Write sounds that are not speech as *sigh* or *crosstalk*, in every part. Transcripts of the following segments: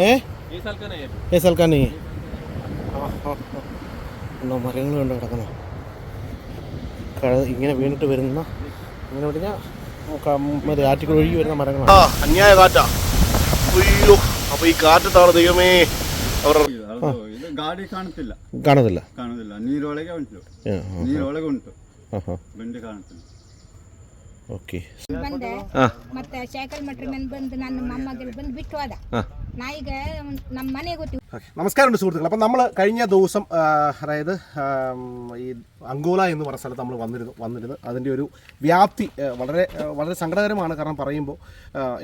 ഏ? സാൽ ഖാൻ നെയ്യ് എന്നോ മരങ്ങൾ കൊണ്ട് കിടക്കുന്നു. ഇങ്ങനെ വീണിട്ട് വരുന്ന ഇങ്ങനെ പറഞ്ഞാൽ മറ്റേ ആറ്റുകൾ ഒഴുകി വരുന്ന മരങ്ങളാണ്. അന്യായ കാറ്റാ. അയ്യോ അപ്പൊ ഈ കാറ്റത്താണ് ദൈവമേ. അവർ ಗಾಡಿ ಕಾಣುತ್ತಿಲ್ಲ ಕಾಣುದಿಲ್ಲ ಕಾಣುದಿಲ್ಲ ನೀರೊಳಗೆ ಉಂಟು ನೀರೊಳಗೆ ಉಂಟು ಓಕೆ. ಬಂದೆ. ಮತ್ತೆ ಸೈಕಲ್ ಮಟ್ರಿ ಮೇಲೆ ಬಂದು ನನ್ನ ಮೊಮ್ಮಗಳು ಬಂದು ಬಿಟ್ಟು ಹೋದ. ನಾ ಈಗ ನಮ್ಮ ಮನೆಗೆ ಗೊತ್ತಿ നമസ്കാരമുണ്ട് സുഹൃത്തുക്കൾ അപ്പം നമ്മൾ കഴിഞ്ഞ ദിവസം അതായത് ഈ അങ്കോല എന്ന് പറഞ്ഞ സ്ഥലത്ത് നമ്മൾ വന്നിരുന്നു വന്നിരുന്നു. അതിന്റെ ഒരു വ്യാപ്തി വളരെ വളരെ സങ്കടകരമാണ്. കാരണം പറയുമ്പോൾ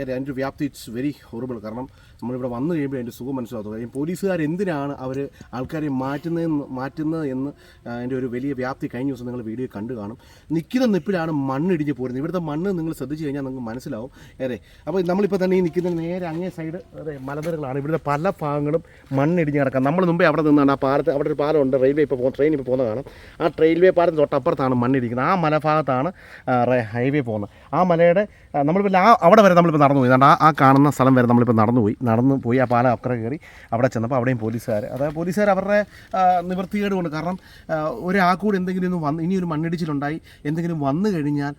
അതിന്റെ വ്യാപ്തി ഇറ്റ്സ് വെരി ഹൊറിബിൾ കാരണം നമ്മളിവിടെ വന്നു കഴിയുമ്പോൾ അതിന്റെ സുഖം മനസ്സിലാകും കാര്യം പോലീസുകാർ എന്തിനാണ് അവർ ആൾക്കാരെ മാറ്റുന്നതെന്ന് മാറ്റുന്നത് എന്ന് അതിന്റെ ഒരു വലിയ വ്യാപ്തി കഴിഞ്ഞ ദിവസം നിങ്ങൾ വീഡിയോ കണ്ടു കാണും. നിൽക്കുന്ന നിപ്പിലാണ് മണ്ണിടിഞ്ഞ് പോരുന്നത്. ഇവിടുത്തെ മണ്ണ് നിങ്ങൾ ശ്രദ്ധിച്ച് കഴിഞ്ഞാൽ നിങ്ങൾക്ക് മനസ്സിലാവും. അതെ. അപ്പോൾ നമ്മളിപ്പോൾ തന്നെ ഈ നിൽക്കുന്ന നേരെ അങ്ങേ സൈഡ് അതെ മലനിരകളാണ്. ഇവിടുത്തെ പല ഭാഗങ്ങളും മണ്ണിടിഞ്ഞ് കിടക്കാം. നമ്മൾ മുമ്പേ അവിടെ നിന്നാണ് ആ പാലത്ത് അവിടെ ഒരു പാലമുണ്ട് റെയിൽവേ ഇപ്പോൾ പോകുന്ന ട്രെയിൻ ഇപ്പോൾ പോകുന്ന കാണാം. ആ റെയിൽവേ പാലത്തിന് തൊട്ടപ്പുറത്താണ് മണ്ണിടിക്കുന്നത്. ആ മലഭാഗത്താണ് ഹൈവേ പോകുന്നത്. ആ മലയുടെ നമ്മളിപ്പോൾ ആ അവിടെ വരെ നമ്മളിപ്പോൾ നടന്നു പോയി ആ ആ കാണുന്ന സ്ഥലം വരെ നമ്മളിപ്പോൾ നടന്നു പോയി നടന്നു പോയി ആ പാലം അക്കരെ കയറി അവിടെ ചെന്നപ്പോൾ അവിടെയും പോലീസുകാർ അതായത് പോലീസുകാർ അവരുടെ നിവൃത്തികേട് കൊണ്ട് കാരണം ഒരാക്കൂടെ എന്തെങ്കിലും ഒന്ന് വന്ന് ഇനിയൊരു മണ്ണിടിച്ചിലുണ്ടായി എന്തെങ്കിലും വന്നു കഴിഞ്ഞാൽ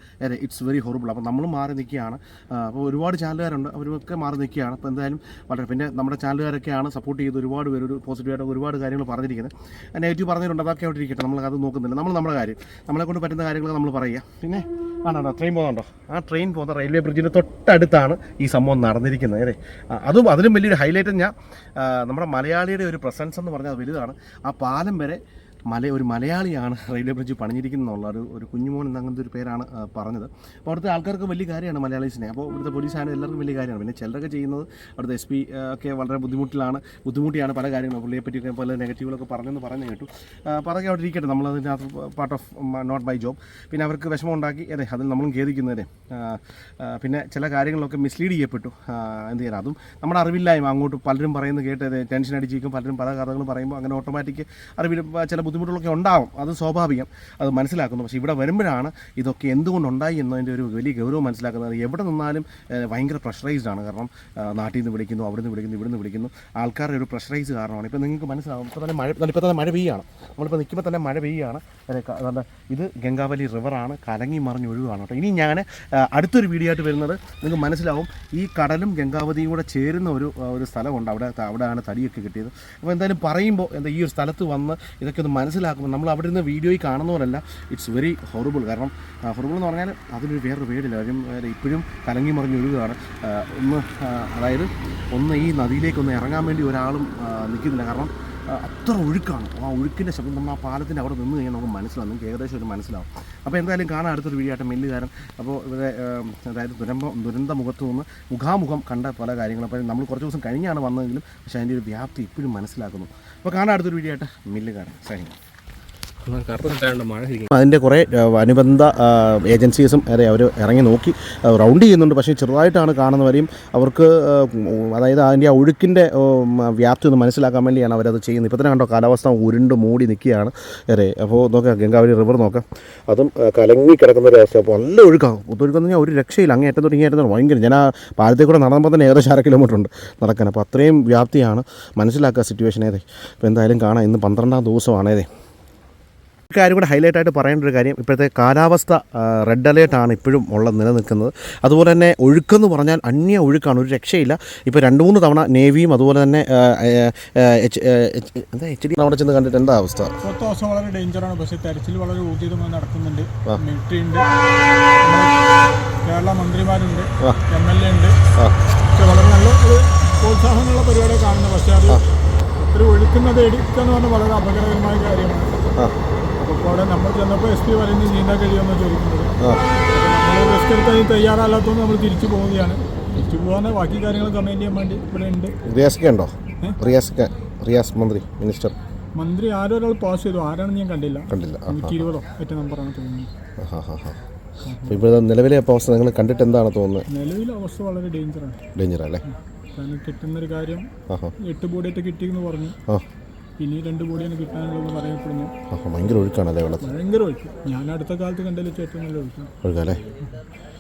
ഇറ്റ്സ് വെരി ഹോറിബിൾ അപ്പോൾ നമ്മളും മാറി നിൽക്കുകയാണ്. അപ്പോൾ ഒരുപാട് ചാനലുകാരുണ്ട്. അവരൊക്കെ മാറി നിൽക്കുകയാണ്. അപ്പോൾ എന്തായാലും വളരെ പിന്നെ നമ്മുടെ ചാനലുകാരൊക്കെയാണ് സപ്പോർട്ട് ചെയ്ത് ഒരുപാട് പേര് ഒരു പോസിറ്റീവായിട്ട് ഒരുപാട് കാര്യങ്ങൾ പറഞ്ഞിരിക്കുന്നത് നെഗറ്റീവ് പറഞ്ഞിട്ടുണ്ട് അതൊക്കെ അവിടെ ഇരിക്കട്ടെ. നമ്മൾ അത് നോക്കുന്നില്ല. നമ്മൾ നമ്മുടെ കാര്യം. നമ്മളെ കൊണ്ട് പറ്റുന്ന കാര്യങ്ങൾ നമ്മൾ പറയുക. പിന്നെ ആണോ ട്രെയിൻ പോകുന്നുണ്ടോ ആ ട്രെയിൻ പോകുന്ന റെയിൽവേ ബ്രിഡ്ജിന് തൊട്ടടുത്താണ് ഈ സംഭവം നടന്നിരിക്കുന്നത്. അല്ലേ? അതും അതിലും വലിയൊരു ഹൈലൈറ്റ് ഞാൻ നമ്മുടെ മലയാളിയുടെ ഒരു പ്രസൻസ് എന്ന് പറഞ്ഞാൽ വലുതാണ്. ആ പാലം വരെ മല ഒരു മലയാളിയാണ് *laughs* റെയിൽവേ ബ്രിഡ്ജ് പണിഞ്ഞിരിക്കുന്നുള്ള ഒരു ഒരു കുഞ്ഞുമോൻ എന്നങ്ങനത്തെ ഒരു പേരാണ് പറഞ്ഞത്. അപ്പോൾ അവിടുത്തെ ആൾക്കാർക്ക് വലിയ കാര്യമാണ് മലയാളീസിനെ അപ്പോൾ ഇവിടുത്തെ പോലീസാണ് എല്ലാവർക്കും വലിയ കാര്യമാണ്. പിന്നെ ചിലരൊക്കെ ചെയ്യുന്നത് അവിടുത്തെ എസ് പി ഒക്കെ വളരെ ബുദ്ധിമുട്ടിലാണ്. ബുദ്ധിമുട്ടിയാണ് പല കാര്യങ്ങളും. പുള്ളിയെ പറ്റിയൊക്കെ പല നെഗറ്റീവുകളൊക്കെ പറഞ്ഞെന്ന് പറഞ്ഞു കേട്ടു. അതൊക്കെ അവിടെ ഇരിക്കട്ടെ. നമ്മൾ അതിനകത്ത് part of not by job പിന്നെ അവർക്ക് വിഷമം ഉണ്ടാക്കി അതെ അതിൽ നമ്മളും ഖേദിക്കുന്നതേ പിന്നെ ചില കാര്യങ്ങളൊക്കെ മിസ്ലീഡ് ചെയ്യപ്പെട്ടു. എന്ത് ചെയ്യാൻ അതും നമ്മുടെ അറിവില്ലായ്മ. അങ്ങോട്ട് പലരും പറയുന്നത് കേട്ടത് ടെൻഷൻ അടിച്ചിരിക്കും. പലരും പല കഥകളും പറയുമ്പോൾ അങ്ങനെ ഓട്ടോമാറ്റിക് അറിവിൽ ചില ബുദ്ധിമുട്ടുകളൊക്കെ ഉണ്ടാവും. അത് സ്വാഭാവികം. അത് മനസ്സിലാക്കുന്നു. പക്ഷേ ഇവിടെ വരുമ്പോഴാണ് ഇതൊക്കെ എന്തുകൊണ്ടുണ്ടായി എന്നതിന്റെ ഒരു വലിയ ഗൗരവം മനസ്സിലാക്കുന്നത്. എവിടെ നിന്നാലും ഭയങ്കര പ്രഷറൈസ്ഡ് ആണ്. കാരണം നാട്ടിൽ നിന്ന് വിളിക്കുന്നു അവിടെ നിന്ന് വിളിക്കുന്നു ഇവിടെ നിന്ന് വിളിക്കുന്നു. ആൾക്കാരുടെ ഒരു പ്രഷറൈസ് കാരണമാണ്. ഇപ്പോൾ നിങ്ങൾക്ക് മനസ്സിലാവും. ഇപ്പോൾ തന്നെ മഴ ഇപ്പോൾ തന്നെ മഴ പെയ്യാണ്. നമ്മളിപ്പോൾ നിൽക്കുമ്പോൾ തന്നെ മഴ പെയ്യാണ്. ഇത് ഗംഗാവലി റിവറാണ് കലങ്ങി മറിഞ്ഞ് ഒഴിവാണ് കേട്ടോ. ഇനി ഞാൻ അടുത്തൊരു വീഡിയോ ആയിട്ട് വരുന്നത് നിങ്ങൾക്ക് മനസ്സിലാവും. ഈ കടലും ഗംഗാവതിയും കൂടെ ചേരുന്ന ഒരു ഒരു സ്ഥലമുണ്ട്. അവിടെ അവിടെയാണ് തടിയൊക്കെ കിട്ടിയത്. അപ്പോൾ എന്തായാലും പറയുമ്പോൾ എന്താ ഈ ഒരു സ്ഥലത്ത് വന്ന് ഇതൊക്കെ ഒന്ന് മനസ്സിലാക്കുമ്പോൾ നമ്മൾ അവിടെ നിന്ന് വീഡിയോയിൽ കാണുന്നവരല്ല ഇറ്റ്സ് വെരി ഹൊറിബിൾ കാരണം ഹൊറിബിൾ എന്ന് പറഞ്ഞാൽ അതിനൊരു വേറൊരു പേടില്ല കാര്യം ഇപ്പോഴും കലങ്ങി മറിഞ്ഞ് ഒഴുകുകയാണ്. ഒന്ന് അതായത് ഒന്ന് ഈ നദിയിലേക്കൊന്ന് ഇറങ്ങാൻ വേണ്ടി ഒരാളും നിൽക്കുന്നില്ല. കാരണം അത്ര ഒഴുക്കാണ്. ആ ഒഴുക്കിന്റെ ശബ്ദം നമ്മൾ ആ പാലത്തിന്റെ അവിടെ നിന്ന് കഴിഞ്ഞാൽ നമുക്ക് മനസ്സിലാവും. നിങ്ങൾക്ക് ഏകദേശം ഒരു മനസ്സിലാവും. അപ്പോൾ എന്തായാലും കാണാൻ അടുത്തൊരു വീഡിയോ മെല്ലുകാരൻ അപ്പോൾ ഇവിടെ അതായത് ദുരന്തം ദുരന്ത മുഖത്ത് നിന്ന് മുഖാമുഖം കണ്ട പല കാര്യങ്ങളും. അപ്പോൾ നമ്മൾ കുറച്ച് ദിവസം കഴിഞ്ഞാണ് വന്നതെങ്കിലും പക്ഷേ അതിന്റെ ഒരു വ്യാപ്തി ഇപ്പോഴും മനസ്സിലാക്കുന്നു. അപ്പോൾ കാണാൻ അടുത്തൊരു വീഡിയോ മില്ലുകാരൻ സൈനിക അതിന്റെ കുറേ അനുബന്ധ ഏജൻസീസും അതെ അവർ ഇറങ്ങി നോക്കി റൗണ്ട് ചെയ്യുന്നുണ്ട്. പക്ഷേ ചെറുതായിട്ടാണ് കാണുന്നവരെയും അവർക്ക് അതായത് അതിന്റെ ആ ഒഴുക്കിന്റെ വ്യാപ്തി ഒന്ന് മനസ്സിലാക്കാൻ വേണ്ടിയാണ് അവരത് ചെയ്യുന്നത്. ഇപ്പോൾ തന്നെ കണ്ടോ കാലാവസ്ഥ ഉരുണ്ട് മൂടി നിൽക്കുകയാണ്. അതെ അപ്പോൾ നോക്കാം ഗംഗാവലി റിവർ നോക്കാം. അതും കലങ്ങി കിടക്കുന്ന ഒരു അവസ്ഥ അപ്പോൾ നല്ല ഒഴുക്കാണ് ഒത്തൊഴുക്കെന്ന് പറഞ്ഞാൽ ഒരു രക്ഷയില്ല. അങ്ങേ അറ്റം തുടങ്ങി അറ്റം ഭയങ്കര ഞാൻ ആ പാലത്തിൽ കൂടെ നടന്നപ്പോൾ തന്നെ ഏകദേശം അര കിലോമീറ്റർ ഉണ്ട് നടക്കാൻ. അപ്പോൾ അത്രയും വ്യാപ്തിയാണ് മനസ്സിലാക്കുക സിറ്റുവേഷൻ ഏതേ. അപ്പോൾ എന്തായാലും കാണാം ഇന്ന് പന്ത്രണ്ടാം ദിവസമാണ്. ഏതേ കാര്യം കൂടെ ഹൈലൈറ്റ് ആയിട്ട് പറയേണ്ട ഒരു കാര്യം ഇപ്പോഴത്തെ കാലാവസ്ഥ റെഡ് ആണ് ഇപ്പോഴും ഉള്ള നിലനിൽക്കുന്നത്. അതുപോലെ തന്നെ ഒഴുക്കെന്ന് പറഞ്ഞാൽ അന്യ ഒഴുക്കാണ് ഒരു രക്ഷയില്ല. ഇപ്പോൾ രണ്ട് മൂന്ന് തവണ നേവിയും അതുപോലെ തന്നെ എച്ച് എന്താ എച്ച് ഡി അവിടെ ചെന്ന് കണ്ടിട്ട് എന്താ അവസ്ഥ? പത്ത് ദിവസം വളരെ ഡേഞ്ചറാണ് പക്ഷേ തെരച്ചിൽ വളരെ ഊർജിതമായി നടക്കുന്നുണ്ട്. മിലിറ്ററി ഉണ്ട്. കേരള മന്ത്രിമാരുണ്ട്. എം എൽ എ ഉണ്ട്. പക്ഷെ വളരെ നല്ല ഒരു പ്രോത്സാഹനമുള്ള പരിപാടിയാണ് കാണുന്നത് പക്ഷേ അത് ഒത്തിരി ഒഴുക്കുന്നത് എടുക്കുക എന്ന് പറഞ്ഞാൽ വളരെ അപകടകരമായ കാര്യമാണ്. അപ്പോൾ ഇപ്പോൾ അവിടെ നമ്മൾ ചെന്നപ്പോൾ എസ് പി പറയുന്നത് നീന്താൻ കഴിയുമെന്ന് ചോദിക്കുന്നത് നമ്മൾ റിസ്ക് എടുക്കാൻ തയ്യാറല്ലാത്തതുകൊണ്ട് നമ്മൾ തിരിച്ചു പോവുകയാണ്. തിരിച്ചു പോകാൻ ബാക്കി കാര്യങ്ങൾ കമന്റ് ചെയ്യാൻ വേണ്ടി ഇവിടെ ഉണ്ട്. റിയാസ് ഉണ്ടോ? റിയാസ് റിയാസ് മന്ത്രി മിനിസ്റ്റർ. മന്ത്രി ആരോ ഒരാൾ പാസ് ചെയ്തു. ആരാണെന്ന് ഞാൻ കണ്ടില്ല. കണ്ടില്ല. നൂറ്റി ഇരുപതോ ഏറ്റ നമ്പറാണ് തോന്നുന്നത് ഇപ്പോഴത്തെ നിലവിലെ അവസ്ഥ നിങ്ങൾ കണ്ടിട്ട് എന്താണ് തോന്നുന്നത് നിലവിലെ അവസ്ഥ വളരെ ഡേഞ്ചറാണ് ഡേഞ്ചർ അല്ലേ കാരണം കിട്ടുന്നൊരു കാര്യം എട്ട് ബോഡിയായിട്ട് കിട്ടിയെന്ന് പറഞ്ഞു. ഇനി രണ്ട് ബോഡിയാണ് കിട്ടാനുള്ളതെന്ന് പറയപ്പെടുന്നു. ഭയങ്കര ഒഴുക്കാണല്ലേ വെള്ളത്തിൽ ഭയങ്കര ഒഴുക്ക്. ഞാൻ അടുത്ത കാലത്ത് കണ്ടതിൽ വെച്ച് ഏറ്റവും നല്ല ഒഴുക്കാണ്.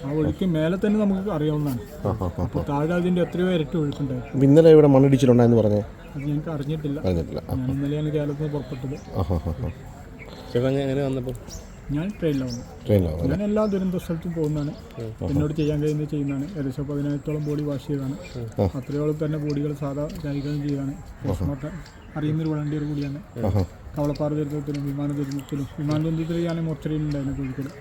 ആ ഒഴുക്ക് മേലെ തന്നെ നമുക്ക് അറിയാവുന്നതാണ്. അപ്പോൾ താഴെ അതിന്റെ എത്രയോ ഇരട്ടി ഒഴുക്കുണ്ടായിരുന്നു ഇന്നലെ ഇവിടെ മണ്ണിടിച്ചിട്ടുണ്ടായെന്ന് പറഞ്ഞേ? അത് ഞങ്ങൾക്ക് അറിഞ്ഞിട്ടില്ല. അറിഞ്ഞിട്ടില്ല. ഞാൻ ഇന്നലെയാണ് കേരളത്തിൽ നിന്ന് പുറപ്പെട്ടത് എങ്ങനെ വന്നപ്പോൾ ഞാൻ ട്രെയിനിലാണ് ട്രെയിനിലാണ് ഞാൻ എല്ലാ ദുരന്ത സ്ഥലത്തും പോകുന്നതാണ്. എന്നോട് ചെയ്യാൻ കഴിയുന്നത് ചെയ്യുന്നതാണ്. ഏകദേശം പതിനായിരത്തോളം ബോഡി വാഷ് ചെയ്താണ് അത്രയോളം തന്നെ ബോഡികൾ സാധാ കൈകാര്യം ചെയ്താണ് പോസ്റ്റ്മോർട്ടം അറിയുന്നൊരു വളണ്ടിയർ കൂടിയാണ്. കവളപ്പാറ ദുരന്തത്തിലും വിമാന ദുരന്തത്തിലും വിമാന ദുരന്തത്തിൽ ഞാൻ മോർച്ചറിയിൽ ഉണ്ടായിരുന്നു കോഴിക്കോട്.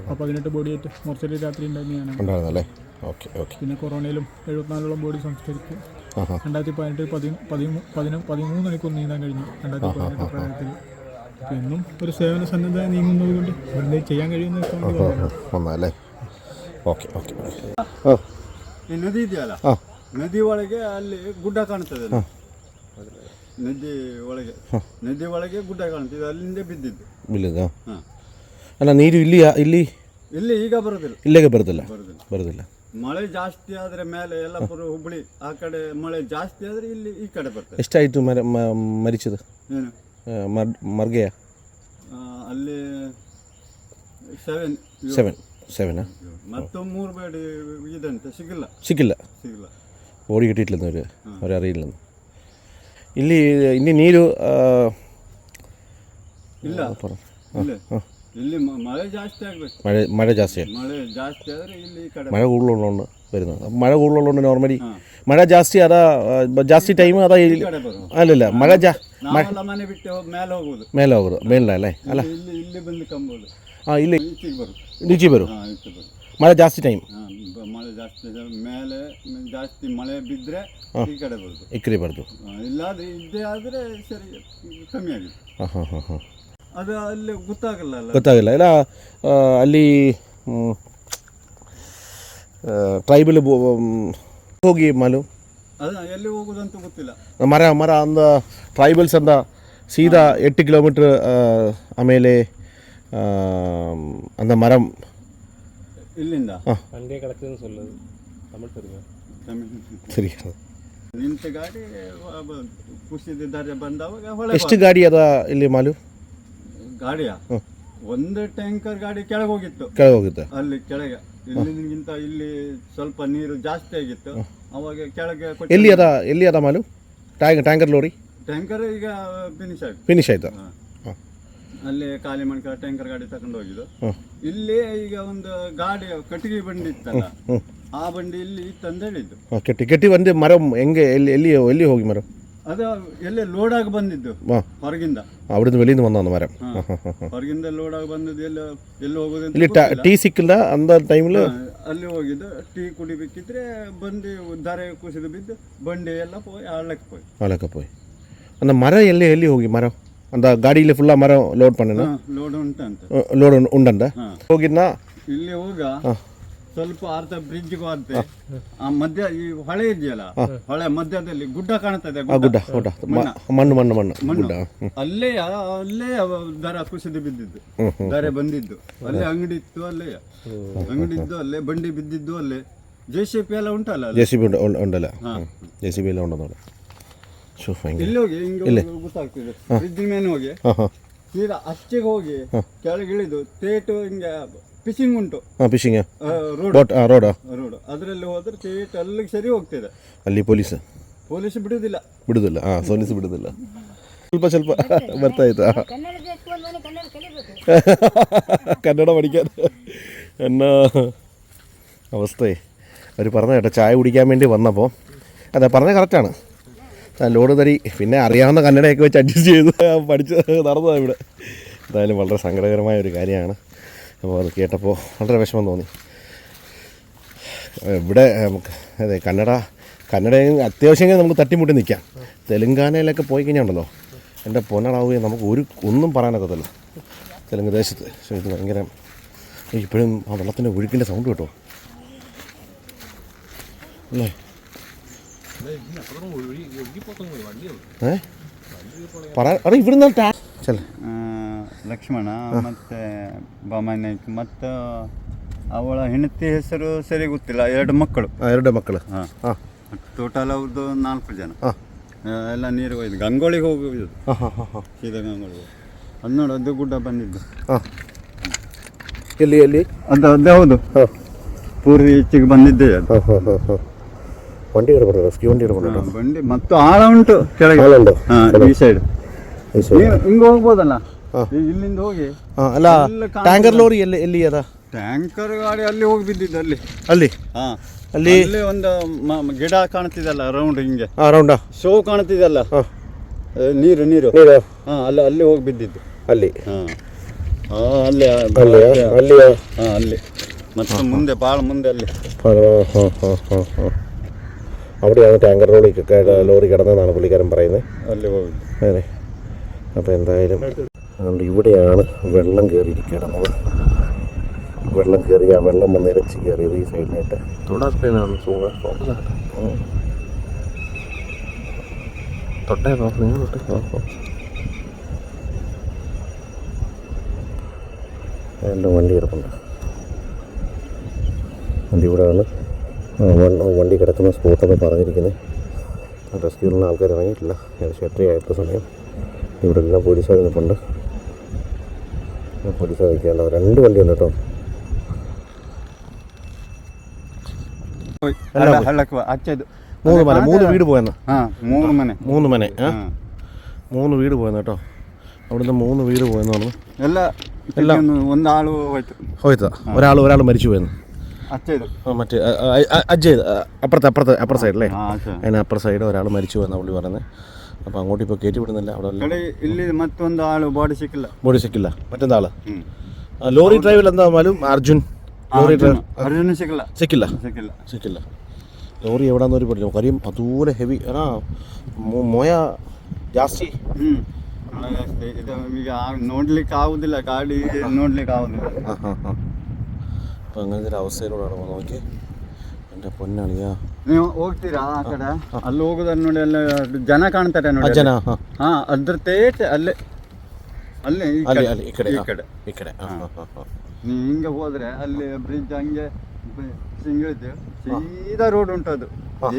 അപ്പോൾ പതിനെട്ട് ബോഡിയായിട്ട് മോർച്ചറി രാത്രി ഉണ്ടായിരുന്നു പിന്നെ കൊറോണയിലും എഴുപത്തിനാലോളം ബോഡി സംസ്കരിച്ചു രണ്ടായിരത്തി പതിനെട്ട് പതി പതിമൂന്ന് മണിക്കൂർ നീന്താൻ കഴിഞ്ഞു. രണ്ടായിരത്തി പതിനെട്ട് പ്രായത്തിൽ എന്നും ഒരു സേവന സന്നദ്ധ നീങ്ങുന്നത് കൊണ്ട് വെറുതെ ചെയ്യാൻ കഴിയുന്ന വെച്ചാൽ മതി പറയാം. വന്നല്ലേ ಓಕೆ ಓಕೆ ಹಾಂ ಈ ನದಿ ಇದೆಯಲ್ಲ ಹಾಂ ನದಿ ಒಳಗೆ ಅಲ್ಲಿ ಗುಡ್ಡ ಕಾಣ್ತದೆ ಅಲ್ಲಿ. ನದಿ ಒಳಗೆ ನದಿ ಒಳಗೆ ಗುಡ್ಡ ಕಾಣ್ತದೆ ಅಲ್ಲಿಂದ ಬಿದ್ದಿದ್ದು ಬಿಲ್ಲಿದ ಹಾ. ಅಲ್ಲ ನೀರು ಇಲ್ಲಿ ಇಲ್ಲಿ ಇಲ್ಲಿ ಈಗ ಬರೋದಿಲ್ಲ ಇಲ್ಲಿಗೆ ಬರೋದಿಲ್ಲ ಬರೋದಿಲ್ಲ ಬರೋದಿಲ್ಲ ಮಳೆ ಜಾಸ್ತಿ ಆದ್ರೆ ಮೇಲೆ ಯಲ್ಲಾಪುರ ಹುಬ್ಳಿ ಆ ಕಡೆ ಮಳೆ ಜಾಸ್ತಿ ಆದ್ರೆ ಇಲ್ಲಿ ಈ ಕಡೆ ಬರ್ತದೆ ಎಷ್ಟಾಯಿತು ಮರ ಮ- ಮರಿಚದು ಏನು ಆ, ಮರ್ ಮರ್ಗೆಯ ಆ, ಅಲ್ಲಿ ಸೆವೆನ್ ಸೆವೆನ್ ಸೆವೆನಾ ಮತ್ತು ಮೂರು ಬೇಡಿ ಇದಂತೆ ಸಿಗಿಲ್ಲ ಸಿಕ್ಕಿಲ್ಲ ಸಿಗಿಲ್ಲ ಓಡಿ കിട്ടിയിട്ടില്ലെന്ന് അവർ അവരറിയില്ലെന്ന് ಇಲ್ಲಿ ಇಲ್ಲಿ ನೀರು ಆ, ಇಲ್ಲ ಪರ ಇಲ್ಲಿ ಮಳೆ ಜಾಸ್ತಿ ಆಗಬೇಕು ಮಳೆ ಮಳೆ ಜಾಸ್ತಿ ಮಳೆ ಜಾಸ್ತಿ ಆದರೆ ಇಲ್ಲಿ ಕಡೆ ಮಳೆ കൂടുതലുള്ളതുകൊണ്ട് വരുന്നത് ಮಳೆ മഴ ನಾರ್ಮಲಿ ಮಳೆ ಜಾಸ್ತಿ ജാസ്തി ಜಾಸ್ತಿ ಟೈಮ್ ബ- ജാസ്തി ടൈം അതാ ಮಳೆ ಕಡೆ ಬರೋದು അല്ലല്ല മഴ ജാ ನಾವೆಲ್ಲ ಬಿಟ್ಟು ಮೇಲೆ ಹೋಗೋದು മേലെ പോകുന്നത് മേലിലല്ലേ അല്ല ಇಲ್ಲಿ ಇಲ್ಲಿ ಬಂದು ಕಂಬೋದು ആ ഇല്ല ಈಚೆಗೆ ಬರೋದು രുചി വരും ಹಾಂ ಈಚೆ ಬರೋದು മഴ ജാസ്തി ടൈം ಮಳೆ ಜಾಸ್ತಿ ಇದೆ. ಮೇಲೆ ಜಾಸ್ತಿ ಮಳೆ ಬಿದ್ದರೆ ಈ ಕಡೆ ಬರೋದು ಇಕ್ರಿ ಬರ್ದು ಹಾ, ಇಲ್ಲಾದ್ರೆ ಇದ್ದೇ ಆದರೆ ಸರಿ ಕಮ್ಮಿ ಆಗಿದೆ ಹಾಂ ಹಾಂ ಹಾಂ ಹಾಂ ಅದು ಅಲ್ಲಿ ಗೊತ್ತಾಗಲ್ಲ ಅಲ್ಲ ಗೊತ್ತಾಗಿಲ್ಲ ಇಲ್ಲ ಆ, ಅಲ್ಲಿ ಟ್ರೈಬಲ್ ಹೋಗಿ ಮಾಲು ಅದು ಎಲ್ಲಿ ಹೋಗುದಂತ ಗೊತ್ತಿಲ್ಲ ಮರ ಮರ ಅಂದ ಟ್ರೈಬಲ್ಸ್ ಅಂದ ಸೀದಾ ಎಟ್ಟು ಕಿಲೋಮೀಟ್ರ್ ಆಮೇಲೆ ಆ, அந்த மரம் ಇಲ್ಲಿಂದ அங்கே கிடக்குதுன்னு சொல்லுது தமிழ் தெரியும் ಕಮ್ಮಿ ಸರಿ ನಿಂತ ಗಾಡಿ ವ- ಬ- ಕುಸಿದಿದ್ದಾರೆ ಬಂದವಾಗ ಹೊಳೆ ಎಷ್ಟು ಗಾಡಿ ಅದ ಇಲ್ಲಿ ಮಾಲು ಬಾ- ಗಾಡಿಯ ಒಂದು ಟ್ಯಾಂಕರ್ ಗಾಡಿ ಕೆಳಗೆ ಹೋಗಿತ್ತು. ಕೆಳಗೆ ಹೋಗುತ್ತೆ. ಅಲ್ಲಿ ಕೆಳಗೆ. ಇಲ್ಲಿಗಿಂತ ಇಲ್ಲಿ ಸ್ವಲ್ಪ ನೀರು ಜಾಸ್ತಿ ಆಗಿತ್ತು. ಅವಾಗ ಕೆಳಗೆ ಎಲ್ಲಿ ಅದ ಎಲ್ಲಿ ಅದ ಮಾಲು? Tank tanker lorry? ಟ್ಯಾಂಕರ್ ಈಗ ಫಿನಿಶ್ ಆಯ್ತು. ಫಿನಿಶ್ ಆಯ್ತು. ಹಾ. ಹಾಂ ಅಲ್ಲಿ ಖಾಲಿ ಮಣ್ಕ ಟ್ಯಾಂಕರ್ ಗಾಡಿ ತಗೊಂಡು ಹೋಗಿದ್ದು. ಹ್ಮ್. ಇಲ್ಲಿ ಈಗ ಒಂದು ಗಾಡಿ ಕಟ್ಟಿಗೆ ಬಂಡಿ ಇತ್ತಲ್ಲ ಆ ಬಂಡಿ ಇಲ್ಲಿ ಇತ್ತಂತ ಹೇಳಿದ್ದು ಹಾಂ ಕೆಟ್ಟಿ ಕೆಟ್ಟಿ ಬಂದು ಮರ ಹೆಂಗೆ ಎಲ್ಲಿ ಎಲ್ಲಿ ಎಲ್ಲಿ ಹೋಗಿ ಮರ? അത് ಎಲ್ಲ ಲೋಡಾಗಿ ಬಂದಿದ್ದು ಹೊರಗಿಂದ. ಅವಿಡಿಂದ ವೆಳಿಯಿಂದ ಬಂದ ಮರ ಹೊರಗಿಂದ ಲೋಡಾಗಿ ಬಂದದ್ದು ಎಲ್ಲ ಎಲ್ಲ ಹೋಗೋದು ಇಲ್ಲಿ ಟೀ ಸಿಕ್ಕಿಲ್ಲ ಅಂದ ಟೈಮ್ಲಿ ಅಲ್ಲಿ ಹೋಗಿದ್ದು ಟೀ ಕುಡಿಬೇಕಿದ್ರೆ ಬಂದು ದಾರೆ ಕುಸಿದು ಬಿದ್ದು ಬಂಡೆ ಎಲ್ಲ ಹೋಗಿ ಆಳಕ್ಕೆ ಹೋಗಿ ಆಳಕ್ಕೆ ಹೋಗಿ ಅಂದ ಮರ ಎಲ್ಲಿ ಎಲ್ಲಿ ಹೋಗಿ ಮರ? அந்த காடியில ஃபுல்லா மரம் load load load load load உண்டா ಇಲ್ಲಿ ஹோக ಸ್ವಲ್ಪ ಅರ್ಧ ಬ್ರಿಡ್ಜ್ ಅಂತೆ. ಆ ಮಧ್ಯ ಈ ಹೊಳೆ ಇದೆಯಲ್ಲ ಹೊಳೆ ಮಧ್ಯದಲ್ಲಿ ಗುಡ್ಡ ಕಾಣುತ್ತದೆ ಮಣ್ಣು. ಮಣ್ಣು ಮಣ್ಣು ಅಲ್ಲೇ ಅಲ್ಲೇ ದರ ಕುಸಿದು ಬಿದ್ದಿದ್ದು. ದರ ದಾರೆ ಬಂದಿದ್ದು. ಅಲ್ಲೇ ಅಂಗಡಿ ಇತ್ತು ಅಲ್ಲೇ. ಅಂಗಡಿ ಇದ್ದು ಅಲ್ಲೇ ಬಂಡಿ ಬಿದ್ದಿದ್ದು ಅಲ್ಲೇ. ಜೆ ಸಿ ಪಿ ಎಲ್ಲ ಉಂಟಲ್ಲ ಜೆ ಸಿ ಬಿ ಉಂಡ ಜೆ ಸಿ ಬಿ ಎಲ್ಲ ಹೋಗಿ. ಹಿಂಗೆ ಹೋಗಿ ಬ್ರಿಡ್ಜ್ ಮೇಲೆ ಹೋಗಿ ತೀರಾ ಹಾಂ. ಹೋಗಿ ಕೆಳಗಿಳಿದು ತೇಟು ಹಿಂಗೆ ಫಿಶಿಂಗ್ ಉಂಟು ಹಾಂ ಫಿಶಿಂಗ್ ರೋಡ್ ಬೋಟ್ ಹಾಂ ರೋಡ್ ರೋಡ್ ಅದರಲ್ಲಿ ಹೋದ್ರೆ ತೇಟ್ ಅಲ್ಲಿಗೆ ಸರಿ ಹೋಗ್ತಿದೆ ಅಲ್ಲಿ ಪೊಲೀಸ್ ಪೊಲೀಸ್ ಬಿಡುದಿಲ್ಲ ಬಿಡುದಿಲ್ಲ ಹಾಂ ಪೊಲೀಸ್ ಬಿಡುದಿಲ್ಲ ಸ್ವಲ್ಪ ಸ್ವಲ್ಪ ಬರ್ತಾ ಇತ್ತು ಕನ್ನಡ ದೇಶಕ್ಕೆ ಬಂದು ಮನೆ ಕನ್ನಡ ಕಲಿಬೇಕು കന്നഡ പഠിക്കാൻ എന്നാ അവസ്ഥയെ അവർ പറഞ്ഞ കേട്ടോ ചായ കുടിക്കാൻ വേണ്ടി വന്നപ്പോൾ അതെ പറഞ്ഞ കറക്റ്റാണ് ലോഡ് തരി പിന്നെ അറിയാവുന്ന കന്നഡയൊക്കെ വെച്ച് അഡ്ജസ്റ്റ് ചെയ്ത് പഠിച്ച് നടന്നതാണ് ഇവിടെ എന്തായാലും വളരെ സങ്കടകരമായ ഒരു കാര്യമാണ് അപ്പോൾ അത് കേട്ടപ്പോൾ വളരെ വിഷമം തോന്നി. ഇവിടെ നമുക്ക് അതെ കന്നഡ കന്നഡയും അത്യാവശ്യം നമുക്ക് തട്ടിമുട്ടി നിൽക്കാം. തെലുങ്കാനയിലൊക്കെ പോയി കഴിഞ്ഞാൽ ഉണ്ടല്ലോ. എന്റെ പൊന്നടാവുകയും നമുക്ക് ഒരു ഒന്നും പറയാനൊക്കത്തില്ല. തെലുങ്ക് ദേശത്ത്. പക്ഷേ ഇത് ഭയങ്കര ഇപ്പോഴും ആ വെള്ളത്തിന്റെ ഒഴുക്കിന്റെ സൗണ്ട് കേട്ടോ. അല്ലേ? ഏ? പറ അറേ ഇവിടുന്ന് ടാ ചെല ಲಕ್ಷ್ಮಣ ಮತ್ತೆ ಬಾಮಾನಾಯ್ಕ ಮತ್ತು ಅವಳ ಹೆಂಡತಿ ಹೆಸರು ಸರಿ ಗೊತ್ತಿಲ್ಲ ಎರಡು ಮಕ್ಕಳು. ಎರಡು ಮಕ್ಕಳು. ಹಾಂ. ಟೋಟಲ್ ಅವ್ರದ್ದು ನಾಲ್ಕು ಜನ. ಎಲ್ಲ ನೀರು ಹೋಯ್ತು ಗಂಗೋಳಿಗೆ ಹೋಗಿದ್ದು. ಸೀದಾ ಅದು ನೋಡು ಅದು ಗುಡ್ಡ ಬಂದಿದ್ದು. ಎಲ್ಲಿ ಎಲ್ಲಿ? ಅದು ಅದೇ ಹೌದು ಪೂರಿ ಈಚೆಗೆ ಬಂದಿದ್ದೆ ಬಂಡಿ ಬಂಡಿ ಬಂಡಿ ಮತ್ತು ಆಳ ಉಂಟು ಕೆಳಗೆ. ಈ ಸೈಡ್ ಹಿಂಗೆ ಹೋಗ್ಬೋದಲ್ಲ? ಇಲ್ಲಿಂದ ಹೋಗಿ. ಅಲ್ಲ ಟ್ಯಾಂಕರ್ ಲೋರಿ ಎಲ್ಲಿ ಎಲ್ಲಿ ಅದ? ಟ್ಯಾಂಕರ್ ಗಾಡಿ ಅಲ್ಲಿ ಹೋಗಿ ಬಿದ್ದಿದ್ದು ಅಲ್ಲಿ. ಅಲ್ಲಿ? ಅಲ್ಲಿ? ಒಂದು ಗಿಡ ಮ- ಗಿಡ ಕಾಣ್ತಿದಲ್ಲ ರೌಂಡ್ ಹಿಂಗೆ. ರೌಂಡ ಶೋ ಕಾಣ್ತಿದಲ್ಲ? ನೀರು ನೀರು. ನೀರು? ಹಾ ಅಲ್ಲಿ ಅಲ್ಲಿ ಹೋಗಿ ಬಿದ್ದಿದ್ದು. ಅಲ್ಲಿ? ಆ, ಅಲ್ಲಿ ಅಲ್ಲಿ ಅಲ್ಲಿ ಅಲ್ಲಿ. ಮತ್ತೆ ಮುಂದೆ ಭಾಳ ಮುಂದೆ ಅಲ್ಲಿ. അവിടെയാണ് ടാങ്കർ ലോറി ലോറി കിടന്നതാണ് പുള്ളിക്കാരൻ പറയുന്നത് ಅಲ್ಲಿ ಹೋಗಿ അതെ അപ്പോൾ എന്തായാലും അതുകൊണ്ട് ഇവിടെയാണ് വെള്ളം കയറിയിരിക്കുന്നത് വെള്ളം കയറി ആ വെള്ളം വന്ന് ഇരച്ച് കയറിയത് ഈ സൈഡിലായിട്ട്. തുടർന്നാണ് സുഖം തൊട്ടേ നോക്ക് തൊട്ടേ നോക്കൂ. എല്ലാം വണ്ടി കിടപ്പുണ്ട്. വണ്ടി ഇവിടെയാണ് വണ്ടി കിടക്കുന്ന സ്പോട്ടൊക്കെ പറഞ്ഞിരിക്കുന്നത് റെസ്ക്യൂറിനുള്ള ആൾക്കാർ ഇറങ്ങിയിട്ടില്ല. ഏകദേശം എട്ടരയായപ്പോൾ സമയം. ഇവിടെ എല്ലാം പോലീസുകാർ നിൽപ്പുണ്ട് പോലീസ് വയ്ക്കേണ്ട രണ്ട് വണ്ടി ഉണ്ട് കേട്ടോ. മൂന്ന് മന മൂന്ന് വീട് പോയെന്ന്. മൂന്ന് മന. മൂന്ന് മന മൂന്ന് വീട് പോയെന്ന് കേട്ടോ. അവിടുന്ന് മൂന്ന് വീട് പോയെന്ന് പറഞ്ഞു. എല്ലാം എല്ലാം ഒന്നാൾ ഹോയത്താ ഒരാൾ ഒരാൾ മരിച്ചു പോയെന്ന്. മറ്റേ അജയ് അപ്പുറത്തെ അപ്പുറത്തെ അപ്പുറ സൈഡ് അല്ലേ അതിന് അപ്പുറ സൈഡ് ഒരാൾ മരിച്ചു എന്നാണ് പുള്ളി പറയുന്നത് അപ്പോൾ അങ്ങോട്ട് ഇപ്പോൾ കയറ്റി വിടുന്നില്ല അവിടെ ಕಡೆ ಇಲ್ಲಿ ಮತ್ತೊಂದು ಆಳು ಬಾಡಿ ಸಿಕ್ಕಿಲ್ಲ ബോഡി സിക്കില്ല മറ്റെന്താ ആള് ಹ್ಮ್ ആ, ലോറി ഡ്രൈവിൽ എന്താ മാലും അർജുൻ ലോറി ഡ്രൈവർ ಅರ್ಜುನ ಸಿಕ್ಕಿಲ್ಲ സിക്കില്ല ಸಿಕ್ಕಿಲ್ಲ സിക്കില്ല ലോറി എവിടാന്ന് ഒരു പഠിച്ചു കാര്യം അതുപോലെ ഹെവി ആ മೊ- ಮೊಯ ಜಾಸ್ತಿ ಹ್ಮ್ ಅಷ್ಟೇ. ಇದು ಈಗ ಆ- ನೋಡ್ಲಿಕ್ಕೆ ಆಗುದಿಲ್ಲ ಗಾಡಿ ನೋಡ್ಲಿಕ್ಕೆ ಆಗುದಿಲ್ಲ ആ ഹാ ഹാ അപ്പം അങ്ങനത്തെ ഒരു അവസ്ഥയിലൂടെയാണ് പോകുന്നത് നോക്കി എൻ്റെ പൊന്നളിയാ ನೀವು ಹೋಗ್ತೀರಾ ಆ ಕಡೆ ಅಲ್ಲಿ ಹೋಗುದನ್ನ ನೋಡಿ ಎಲ್ಲ ಜನ ಕಾಣ್ತಾರೆ ನೋಡಿ ಅಜ್ಜನ ಹಾಂ ಹಾ ಅದ್ರ ತೇಟೆ ಅಲ್ಲೇ ಅಲ್ಲೇ ಈ ಅಲ್ಲಿ ಕಡೆ. ಅಲ್ಲಿ ಈ ಕಡೆ ಈ ಆ, ಕಡೆ ಈ ಕಡೆ ಹಾಂ ಹಾಂ ಹಾಂ ಹಾಂ ನೀವು ಹಿಂಗೆ ಹೋದ್ರೆ ಅಲ್ಲಿ ಬ್ರಿಡ್ಜ್ ಹಂಗೆ ಸಿಂಗಿಳಿದು ಸೀದಾ ರೋಡ್ ಉಂಟು ಅದು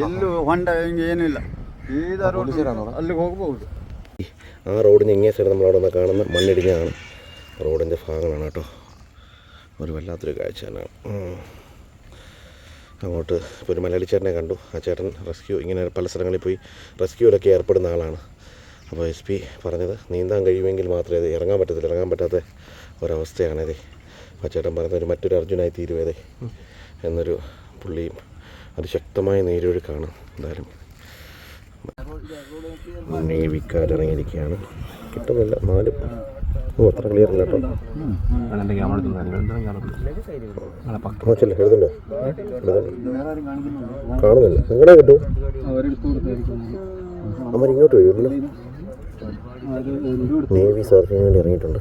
ಎಲ್ಲೂ ಹೊಂಡ ಹಿಂಗೆ ಏನಿಲ್ಲ ಸೀದಾ ರೋಡ್ ಅಲ್ಲಿಗೆ ಹೋಗ್ಬೋದು ആ റോഡിന് ഇങ്ങേ സൈഡ് നമ്മളവിടെ നിന്ന് കാണുന്ന മണ്ണിടിഞ്ഞാണ് റോഡിൻ്റെ ഭാഗങ്ങളാണ് കേട്ടോ ഒരു വല്ലാത്തൊരു കാഴ്ച തന്നെയാണ് ഉം. അങ്ങോട്ട് ഇപ്പോൾ ഒരു മലയാളി ചേട്ടനെ കണ്ടു. ആ ചേട്ടൻ റെസ്ക്യൂ ഇങ്ങനെ പല സ്ഥലങ്ങളിൽ പോയി റെസ്ക്യൂലൊക്കെ ഏർപ്പെടുന്ന ആളാണ്. അപ്പോൾ എസ് പി പറഞ്ഞത് നീന്താൻ കഴിയുമെങ്കിൽ മാത്രമേ അത് ഇറങ്ങാൻ പറ്റത്തില്ല. ഇറങ്ങാൻ പറ്റാത്ത ഒരവസ്ഥയാണതേ അപ്പോൾ ചേട്ടൻ പറഞ്ഞത് ഒരു മറ്റൊരു അർജുനായി തീരുവേതേ എന്നൊരു പുള്ളിയും അതിശക്തമായ നീരൊഴുക്കാണ് എന്തായാലും. നേവിക്കാരിറങ്ങിയിരിക്കുകയാണ്. കിട്ടുന്നില്ല നാലും ഓ അത്ര ക്ലിയർ അല്ല കേട്ടോ. മോശമല്ല? എഴുതുണ്ടോ? കാണുന്നില്ല. എങ്ങനെ കിട്ടും. അവർ ഇങ്ങോട്ട് വരുമല്ലോ നേവി സർഫിന് വേണ്ടി ഇറങ്ങിയിട്ടുണ്ട്.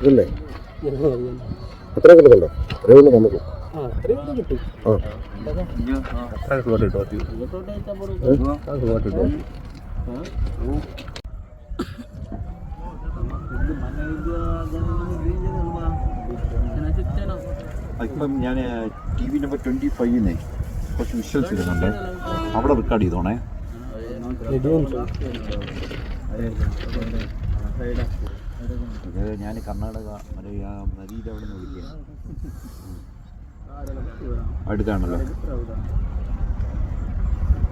ഇതല്ലേ? അത്രയും കിട്ടുന്നുണ്ടോ? അത്രേ ഉള്ളൂ നമുക്ക്. ഇപ്പം ഞാൻ ടി വി നമ്പർ ട്വന്റി ഫൈവിന്ന് കുറച്ച് വിഷ്വൽസ് ഇടുന്നുണ്ട്. അവിടെ റെക്കോർഡ് ചെയ്തോണേ. ഇത് ഞാൻ കർണാടക മറ്റേ അവിടെ നിന്ന് വിളിക്കുകയാണ്. അടുത്താണല്ലോ.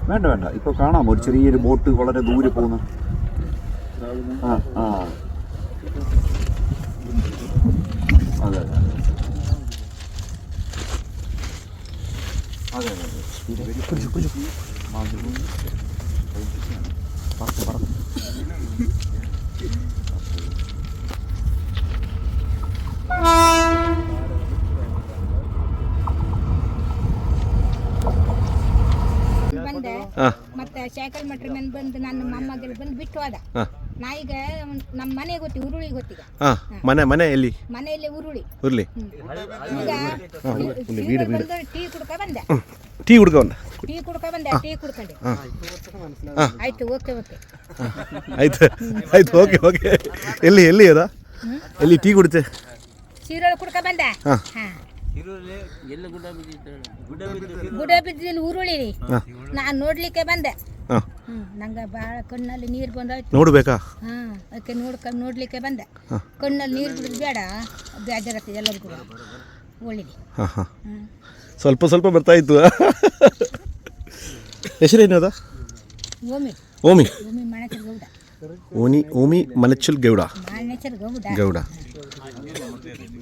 വേണ്ട വേണ്ട. ഇപ്പൊ കാണാം. ഒരു ചെറിയൊരു ബോട്ട് വളരെ ദൂരെ പോകുന്നു. ആ ആ. അതെ അതെ അതെ. അതെ ಮತ್ತೆ ಸೈಕಲ್ ಮಟ್ರಿ ಮೇಲೆ ಬಂದು ನನ್ನ ಮಮ್ಮಗೆ ಬಂದು ಬಿಟ್ಟು ಹೋದ. ನಾ ಈಗ ನಮ್ಮ ಮನೆ ಗೊತ್ತಿ ಉರುಳಿ ಗೊತ್ತೀಗ. ಮನೆ ಮನೆ ಎಲ್ಲಿ? ಮನೆಯಲ್ಲಿ ಉರುಳಿ. ಉರುಳಿ. ಈಗ ಟೀ ಕುಡ್ಕ ಬಂದೆ. ಟೀ ಕುಡ್ಕ ಬಂದ? ಟೀ ಕುಡ್ಕ ಬಂದೆ ಟೀ ಕುಡ್ಕೊಂಡೆ. ಆಯ್ತು ಓಕೆ ಓಕೆ. ಆಯ್ತು ಆಯ್ತು ಓಕೆ ಓಕೆ. ಎಲ್ಲಿ ಎಲ್ಲಿ ಅದ? ಎಲ್ಲಿ ಟೀ ಕುಡ್ತೆ? ಸೀರೆ ಕುಡ್ಕ ಬಂದೆ. ಹಾಂ. ಗುಡ ಬಿದ್ದಿಲ್ಲ ಉರುಳಿ ನಾನು ನೋಡ್ಲಿಕ್ಕೆ ಬಂದೆ. ನಂಗ ಹ್ಮ್ ನಂಗೆ ಭಾಳ ಕಣ್ಣಲ್ಲಿ ನೀರು ಬಂದಾಯ್ತು. ನೋಡ್ಬೇಕಾ? ಹಾ ಅದಕ್ಕೆ ನೋಡ್ಕೊಂಡು ನೋಡ್ಲಿಕ್ಕೆ ಬಂದೆ. ಕಣ್ಣಲ್ಲಿ ನೀರು ಬಿಡೋದು ಬೇಡ ಬೇಜಾರತ್ತೆ ಎಲ್ಲರಿಗೂ. ಒಳ್ಳೆದಿ ಹಾಂ ಹಾಂ. ಹ್ಮ್. ಸ್ವಲ್ಪ ಸ್ವಲ್ಪ ಬರ್ತಾ ಇತ್ತು ಹೆಸರೇನು ಅದ ಓಮಿ. ಓಮಿ. ಓಮಿ ಮಣಚರ್ ಗೌಡ ಓನಿ ಓಮಿ ಮಲಚಲ್ ಗೌಡ. ಗೌಡ. ಗೌಡ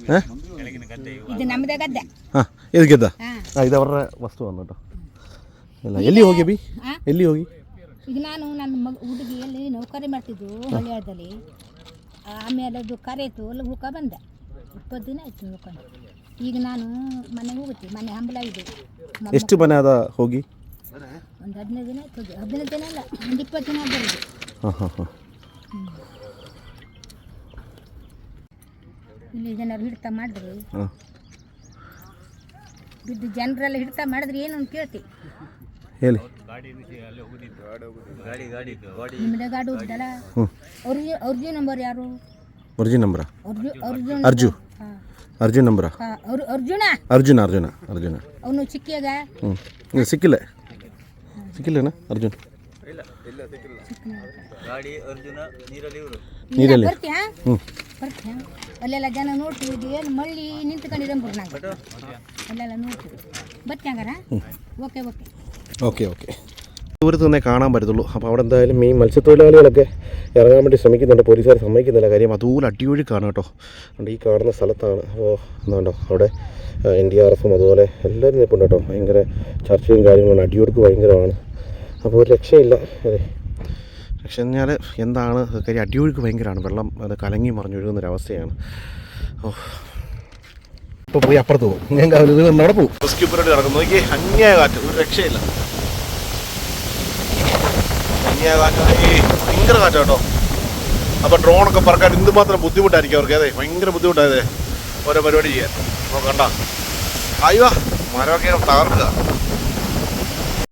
ಹಾಂ? ಇದು ನಮ್ಮದೇ ಗದ್ದೆ. ಹಾಂ ಇದು ಗೆದ್ದ? ಹಾಂ. ಇದು ಅವರ ವಸ್ತು ಅನ್ನೋದು ಇಲ್ಲ ಎಲ್ಲಿ ಹೋಗಿ ಬಿ? ಎಲ್ಲಿ ಹೋಗಿ? ಈಗ ನಾನು ನನ್ನ ಮಗ ಹುಡುಗಿಯಲ್ಲಿ ನೌಕರಿ ಮಾಡ್ತಿದ್ದು ಹಳ್ಳಿಯಾಳದಲ್ಲಿ ಆಮೇಲೆ ಅದು ಕರೆಯಿತು ಅಲ್ಲಿ ಹೋಗ ಬಂದೆ. ಇಪ್ಪತ್ತು ದಿನ ಆಯ್ತು ಹೋಗ್ಕೊಂಡು ಈಗ ನಾನು ಮನೆಗೆ ಹೋಗುತ್ತೆ ಮನೆ ಹಂಬಲ ಇದೆ. ಎಷ್ಟು ಮನೆ ಅದ ಹೋಗಿ? ಒಂದು ಹದಿನೈದು ದಿನ ಆಯ್ತು ಹೋಗಿ. ಹದಿನೈದು ದಿನ ಅಲ್ಲ ಒಂದು ಇಪ್ಪತ್ತು ದಿನ ಬರೋದು ಹಾಂ ಹಾಂ ಹಾಂ. ಇಲ್ಲಿ ಜನರು ಹಿಡಿತ ಮಾಡಿದ್ರಿ. ಹಾಂ. ಬಿದ್ದು ಜನರೆಲ್ಲ ಹಿಡಿತ ಮಾಡಿದ್ರಿ ಏನು ಅಂತ ಕೇಳ್ತಿ. ಹೇಳಿ. ನಿಮ್ಮದೇ ಗಾಡಿ ಹೋಗಿದ್ದಲ್ಲ ಹ್ಞೂ. ಅವ್ರಿಗೆ ಅವ್ರದ್ದು ನಂಬರ್ ಯಾರು? ಅರ್ಜುನ್ ನಂಬ್ರ. ಅರ್ಜು ಅರ್ಜುನ್ ಅರ್ಜು. ಹಾಂ. ಅರ್ಜುನ್ ನಂಬರ. ಹಾಂ ಅವ್ರು ಅರ್ಜುನ? ಅರ್ಜುನ ಅರ್ಜುನ ಅರ್ಜುನ. ಅವನು ಚಿಕ್ಕಿಯಾಗ? ಹ್ಞೂ. ಇದು ಸಿಕ್ಕಿಲ್ಲ. ಸಿಕ್ಕಿಲ್ಲನ? ಅರ್ಜುನ್. ನೀರಲ್ಲಿ. ಬರ್ತೀಯಾ? ಹ್ಞೂ. ಬರ್ತೀಯಾ? ಅಲ್ಲೆಲ್ಲ ಜನ ನೋಡ್ತಿದ್ವಿ ಏನು ಮಳ್ಳಿ ನಿಂತ್ಕೊಂಡಿರಂಬ್ರು ನಂಗೆ ಅಲ್ಲೆಲ್ಲ നോക്കിയത് ബറ്റാങ്കറ ഓക്കെ ഓക്കെ ഓക്കെ ഓക്കെ ദൂരത്ത് നിന്നേ കാണാൻ പറ്റത്തുള്ളൂ അപ്പോൾ അവിടെ എന്തായാലും മീൻ മത്സ്യത്തൊഴിലാളികളൊക്കെ ഇറങ്ങാൻ വേണ്ടി ശ്രമിക്കുന്നുണ്ട് പോലീസുകാർ സമ്മതിക്കുന്നില്ല കാര്യം അതുപോലെ അടിയൊഴുക്കാണ് കേട്ടോ അതുകൊണ്ട് ഈ കാണുന്ന സ്ഥലത്താണ് അപ്പോൾ എന്താണ്ടോ അവിടെ എൻ ഡി ആർ എഫും അതുപോലെ എല്ലാവരും നിൽപ്പുണ്ട് കേട്ടോ ഭയങ്കര ചർച്ചയും കാര്യങ്ങളും അടിയൊഴുക്ക് ഭയങ്കരമാണ് അപ്പോൾ ഒരു രക്ഷയില്ല അതെ രക്ഷ എന്നാൽ എന്താണ് കാര്യം അടിയൊഴുക്ക് ഭയങ്കരമാണ് വെള്ളം അത് കലങ്ങി മറിഞ്ഞൊഴുകുന്നൊരവസ്ഥയാണ്. ഓ ഇപ്പോൾ പോയി അപ്പുറത്ത് പോകും ഞാൻ അവിടെ പോകും റെസ്ക്യൂ പരിപാടി നടക്കുന്നു നോക്കി അങ്ങേ കാറ്റ് ഒരു രക്ഷയില്ല. അങ്ങേ കാറ്റ് ഭയങ്കര കാറ്റ് കേട്ടോ അപ്പോൾ ഡ്രോണൊക്കെ പറക്കാൻ എന്തുമാത്രം ബുദ്ധിമുട്ടായിരിക്കും അവർക്ക്? അതെ ഭയങ്കര ബുദ്ധിമുട്ടായതേ ഓരോ പരിപാടി ചെയ്യാൻ. അപ്പോൾ അയ്യോ മരമൊക്കെ തകർക്കുക.